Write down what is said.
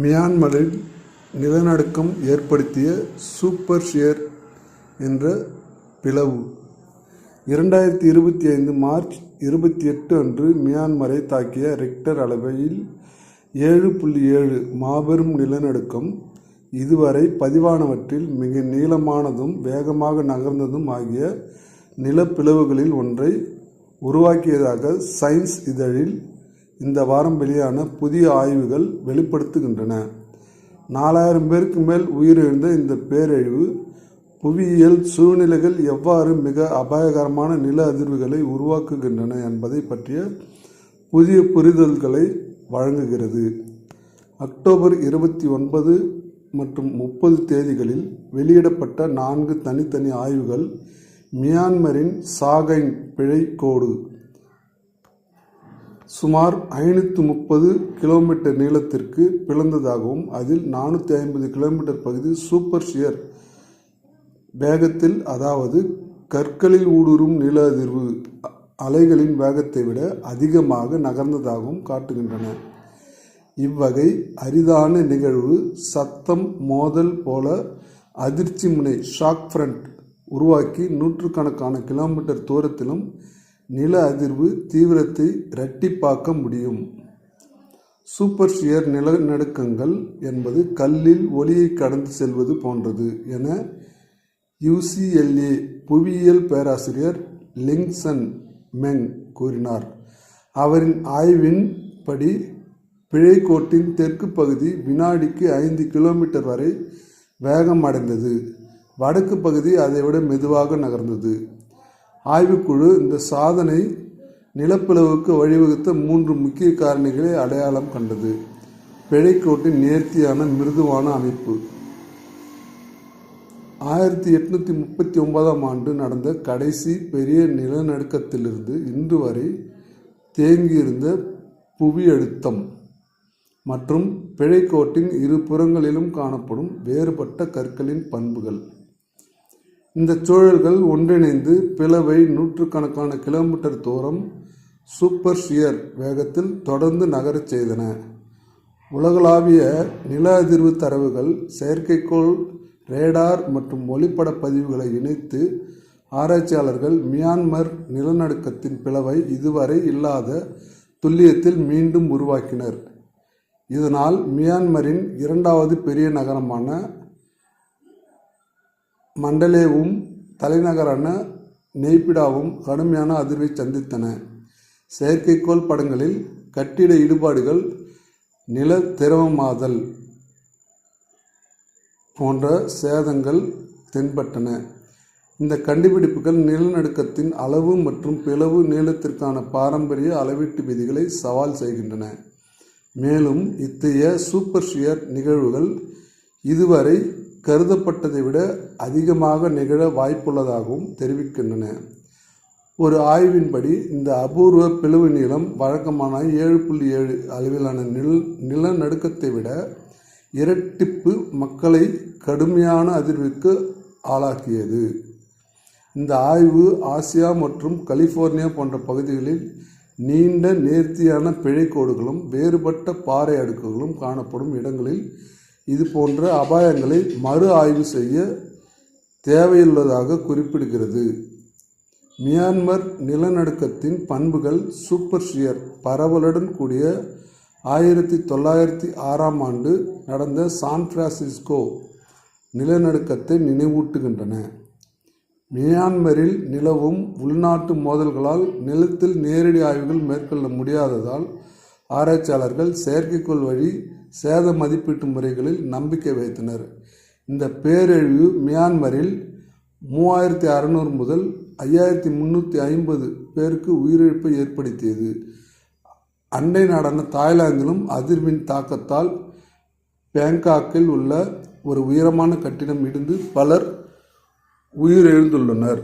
மியான்மரில் நிலநடுக்கம் ஏற்படுத்திய சூப்பர் ஷியர் என்ற பிளவு. இரண்டாயிரத்தி இருபத்தி ஐந்து மார்ச் இருபத்தி எட்டு அன்று மியான்மரை தாக்கிய ரிக்டர் அளவையில் ஏழு புள்ளி ஏழு மாபெரும் நிலநடுக்கம். இதுவரை பதிவானவற்றில் மிக நீளமானதும் வேகமாக நகர்ந்ததும் ஆகிய நிலப்பிளவுகளில் ஒன்றை உருவாக்கியதாக சயின்ஸ் இதழில் இந்த வாரம் வெளியான புதிய ஆய்வுகள் வெளிப்படுத்துகின்றன. நாலாயிரம் பேருக்கு மேல் உயிரிழந்த இந்த பேரழிவு புவியியல் சூழ்நிலைகள் எவ்வாறு மிக அபாயகரமான நில அதிர்வுகளை உருவாக்குகின்றன என்பதை பற்றிய புதிய புரிதல்களை வழங்குகிறது. அக்டோபர் இருபத்தி ஒன்பது மற்றும் முப்பது தேதிகளில் வெளியிடப்பட்ட நான்கு தனித்தனி ஆய்வுகள் மியான்மரின் சாகைன் பிழைக்கோடு சுமார் ஐநூற்று முப்பது கிலோமீட்டர் நீளத்திற்கு பிளந்ததாகவும் அதில் நானூற்றி ஐம்பது கிலோமீட்டர் பகுதி சூப்பர் ஷியர் வேகத்தில் அதாவது கற்களில் ஊடுருவும் நில அதிர்வு அலைகளின் வேகத்தை விட அதிகமாக நகர்ந்ததாகவும் காட்டுகின்றன. இவ்வகை அரிதான நிகழ்வு சத்தம் மோதல் போல அதிர்ச்சி முனை ஷாக் ஃப்ரண்ட் உருவாக்கி நூற்றுக்கணக்கான கிலோமீட்டர் தூரத்திலும் நில அதிர்வு தீவிரத்தை இரட்டிப்பாக்க முடியும். சூப்பர் ஷியர் நிலநடுக்கங்கள் என்பது கல்லில் ஒளியை கடந்து செல்வது போன்றது என யுசிஎல்ஏ புவியியல் பேராசிரியர் லிங்சன் மெங் கூறினார். அவரின் ஆய்வின்படி பிழைக்கோட்டின் தெற்கு பகுதி வினாடிக்கு ஐந்து கிலோமீட்டர் வரை வேகம் அடைந்தது வடக்கு பகுதி அதைவிட மெதுவாக நகர்ந்தது. ஆய்வுக்குழு இந்த சாதனை நிலப்பிளவுக்கு வழிவகுத்த மூன்று முக்கிய காரணிகளை அடையாளம் கண்டது. பிழைக்கோட்டின் நேர்த்தியான மிருதுவான அமைப்பு. ஆயிரத்தி எட்நூற்றி முப்பத்தி ஒன்பதாம் ஆண்டு நடந்த கடைசி பெரிய நிலநடுக்கத்திலிருந்து இன்று வரை தேங்கியிருந்த புவி அழுத்தம் மற்றும் பிழைக்கோட்டின் இரு புறங்களிலும் காணப்படும் வேறுபட்ட கற்களின் பண்புகள். இந்த சூழல்கள் ஒன்றிணைந்து பிளவை நூற்றுக்கணக்கான கிலோமீட்டர் தூரம் சூப்பர் ஷியர் வேகத்தில் தொடர்ந்து நகரச் செய்தன. உலகளாவிய நில அதிர்வு தரவுகள் செயற்கைக்கோள் ரேடார் மற்றும் ஒளிப்பட பதிவுகளை இணைத்து ஆராய்ச்சியாளர்கள் மியான்மர் நிலநடுக்கத்தின் பிளவை இதுவரை இல்லாத துல்லியத்தில் மீண்டும் உருவாக்கினர். இதனால் மியான்மரின் இரண்டாவது பெரிய நகரமான மண்டலேவும் தலைநகரான நெய்பிடாவும் கடுமையான அதிர்வை சந்தித்தன. செயற்கைக்கோள் படங்களில் கட்டிட இடுபாடுகள் நில திரவமாதல் போன்ற சேதங்கள் தென்பட்டன. இந்த கண்டுபிடிப்புகள் நிலநடுக்கத்தின் அளவு மற்றும் பிளவு நீளத்திற்கான பாரம்பரிய அளவீட்டு விதிகளை சவால் செய்கின்றன. மேலும் இத்தகைய சூப்பர் ஷியர் நிகழ்வுகள் இதுவரை கருதப்பட்டதை விட அதிகமாக நிகழ வாய்ப்புள்ளதாகவும் தெரிவிக்கின்றன. ஒரு ஆய்வின்படி இந்த அபூர்வ பிளவு நீளம் வழக்கமான ஏழு புள்ளி ஏழு அளவிலான நில நிலநடுக்கத்தை விட இரட்டிப்பு மக்களை கடுமையான அதிர்வுக்கு ஆளாக்கியது. இந்த ஆய்வு ஆசியா மற்றும் கலிஃபோர்னியா போன்ற பகுதிகளில் நீண்ட நேர்த்தியான பிழைக்கோடுகளும் வேறுபட்ட பாறை அடுக்குகளும் காணப்படும் இடங்களில் இது போன்ற அபாயங்களை மறு ஆய்வு செய்ய தேவையுள்ளதாக குறிப்பிடுகிறது. மியான்மர் நிலநடுக்கத்தின் பண்புகள் சூப்பர் ஷியர் பரவலுடன் கூடிய ஆயிரத்தி தொள்ளாயிரத்தி ஆறாம் ஆண்டு நடந்த சான் பிரான்சிஸ்கோ நிலநடுக்கத்தை நினைவூட்டுகின்றன. மியான்மரில் நிலவும் உள்நாட்டு மோதல்களால் நிலத்தில் நேரடி ஆய்வுகள் மேற்கொள்ள முடியாததால் ஆராய்ச்சியாளர்கள் செயற்கைக்கோள் வழி சேத மதிப்பீட்டு முறைகளில் நம்பிக்கை வைத்தனர். இந்த பேரழிவு மியான்மரில் மூவாயிரத்தி அறநூறு முதல் ஐயாயிரத்தி முந்நூற்றி ஐம்பது பேருக்கு உயிரிழப்பை ஏற்படுத்தியது. அண்டை நாடான தாய்லாந்திலும் அதிர்வின் தாக்கத்தால் பேங்காக்கில் உள்ள ஒரு உயரமான கட்டிடம் இடிந்து பலர் உயிரிழந்துள்ளனர்.